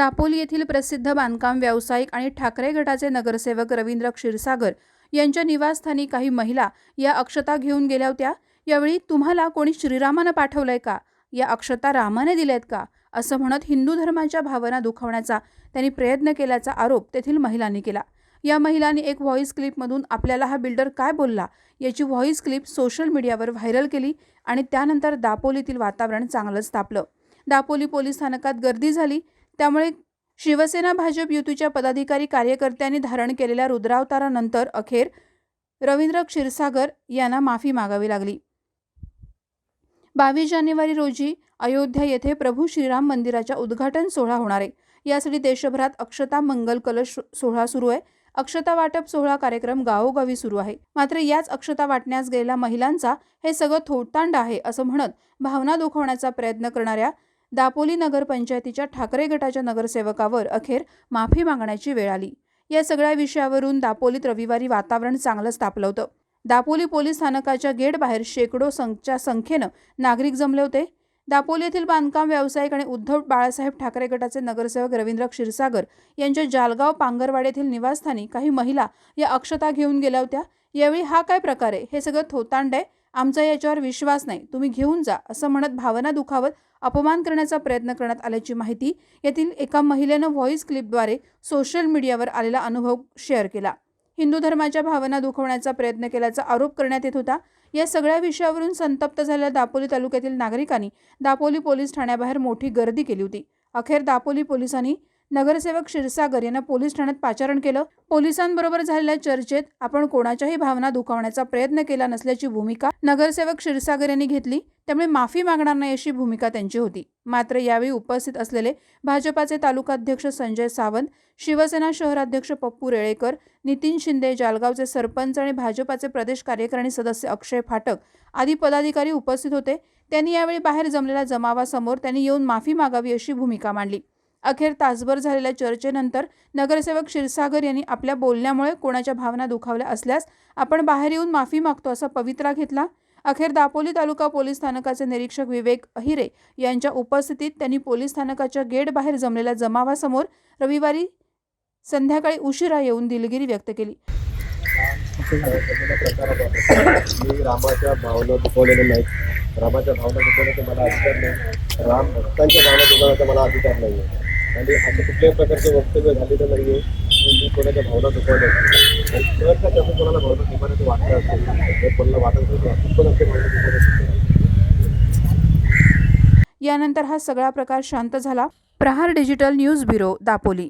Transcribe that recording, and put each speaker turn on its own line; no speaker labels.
दापोली येथील प्रसिद्ध बांधकाम व्यावसायिक आणि ठाकरे गटाचे नगरसेवक रवींद्र क्षीरसागर यांच्या निवासस्थानी काही महिला या अक्षता घेऊन गेल्या होत्या. यावेळी तुम्हाला कोणी श्रीरामानं पाठवलंय का? या अक्षता रामाने दिल्यात का असं म्हणत हिंदू धर्माच्या भावना दुखावण्याचा त्यांनी प्रयत्न केल्याचा आरोप तेथील महिलांनी केला. या महिलांनी एक व्हॉइस क्लिपमधून आपल्याला हा बिल्डर काय बोलला याची व्हॉइस क्लिप सोशल मीडियावर व्हायरल केली आणि त्यानंतर दापोलीतील वातावरण चांगलंच तापलं दापोली पोलीस स्थानकात गर्दी झाली. त्यामुळे शिवसेना भाजप युतीच्या पदाधिकारी कार्यकर्त्यांनी धारण केलेल्या रुद्रावतारानंतर अखेर रवींद्र क्षीरसागर यांना माफी मागावी लागली. बावीस जानेवारी रोजी अयोध्या येथे प्रभू श्रीराम मंदिराच्या उद्घाटन सोहळा होणार आहे. यासाठी देशभरात अक्षता मंगल कलश सोहळा सुरू आहे. अक्षता वाटप सोहळा कार्यक्रम गावोगावी सुरू आहे. मात्र याच अक्षता वाटण्यास गेलेल्या महिलांचा हे सगळं थोडतांड आहे असं म्हणत भावना दुखवण्याचा प्रयत्न करणाऱ्या दापोली नगरपंचायतीच्या ठाकरे गटाच्या नगरसेवकावर अखेर माफी मागण्याची वेळ आली. या सगळ्या विषयावरून दापोलीत रविवारी वातावरण चांगलंच तापलं होतं. दापोली पोलीस स्थानकाच्या गेट बाहेर शेकडो संख्या संख्येनं नागरिक जमले होते. दापोली येथील बांधकाम व्यावसायिक आणि उद्धव बाळासाहेब ठाकरे गटाचे नगरसेवक रवींद्र क्षीरसागर यांच्या जालगाव पांगरवाड येथील निवासस्थानी काही महिला या अक्षता घेऊन गेल्या होत्या. यावेळी हा काय प्रकार आहे? हे सगळं थोतांड आहे. आमचा याच्यावर विश्वास नाही. तुम्ही घेऊन जा असं म्हणत भावना दुखावत अपमान करण्याचा प्रयत्न करण्यात आल्याची माहिती येथील एका महिलेनं व्हॉइस क्लिपद्वारे सोशल मीडियावर आलेला अनुभव शेअर केला. हिंदू धर्माच्या भावना दुखवण्याचा प्रयत्न केल्याचा आरोप करण्यात येत होता. या सगळ्या विषयावरून संतप्त झालेल्या दापोली तालुक्यातील नागरिकांनी दापोली पोलीस ठाण्याबाहेर मोठी गर्दी केली होती. अखेर दापोली पोलिसांनी नगरसेवक क्षीरसागर यांना पोलीस ठाण्यात पाचारण केलं. पोलिसांबरोबर झालेल्या चर्चेत आपण कोणाच्याही भावना दुखावण्याचा प्रयत्न केला नसल्याची भूमिका नगरसेवक क्षीरसागर यांनी घेतली. त्यामुळे माफी मागणार नाही अशी भूमिका त्यांची होती. मात्र यावेळी उपस्थित असलेले भाजपाचे तालुकाध्यक्ष संजय सावंत शिवसेना शहराध्यक्ष पप्पू रेळेकर नितीन शिंदे जालगावचे सरपंच आणि भाजपाचे प्रदेश कार्यकारिणी सदस्य अक्षय फाटक आदी पदाधिकारी उपस्थित होते. त्यांनी यावेळी बाहेर जमलेल्या जमावासमोर त्यांनी येऊन माफी मागावी अशी भूमिका मांडली. अखेर तासभर झालेल्या चर्चेनंतर नगरसेवक क्षीरसागर यांनी आपल्या बोलण्यामुळे कोणाच्या भावना दुखावल्या असल्यास आपण बाहेर येऊन माफी मागतो असा पवित्रा घेतला. अखेर दापोली तालुका पोलीस स्थानकाचे निरीक्षक विवेक अहिरे यांच्या उपस्थितीत त्यांनी पोलीस स्थानकाच्या गेट बाहेर जमलेल्या जमावासमोर रविवारी संध्याकाळी उशिरा येऊन दिलगिरी व्यक्त केली.
मी रामाच्या भावना दुखवलेल्या नाहीत रामाच्या भावना दुखवण्याचा मला अधिकार नाही. राम भक्तांच्या भावना दुखवण्याचा मला अधिकार नाही आहे म्हणजे आणि असं कुठल्याही प्रकारचं वक्तव्य झालेलं नाही आहे की मी कोणाच्या भावना दुखवल्या असतील आणि जर का त्याचं कोणाला भावना दुखवण्याचं वाटलं असेल तर कोणाला वाटत असेल की पण आपल्या भावना दुखवण्याचं
यानंतर हा सगळा प्रकार शांत झाला. Prahaar digital news bureau Dapoli.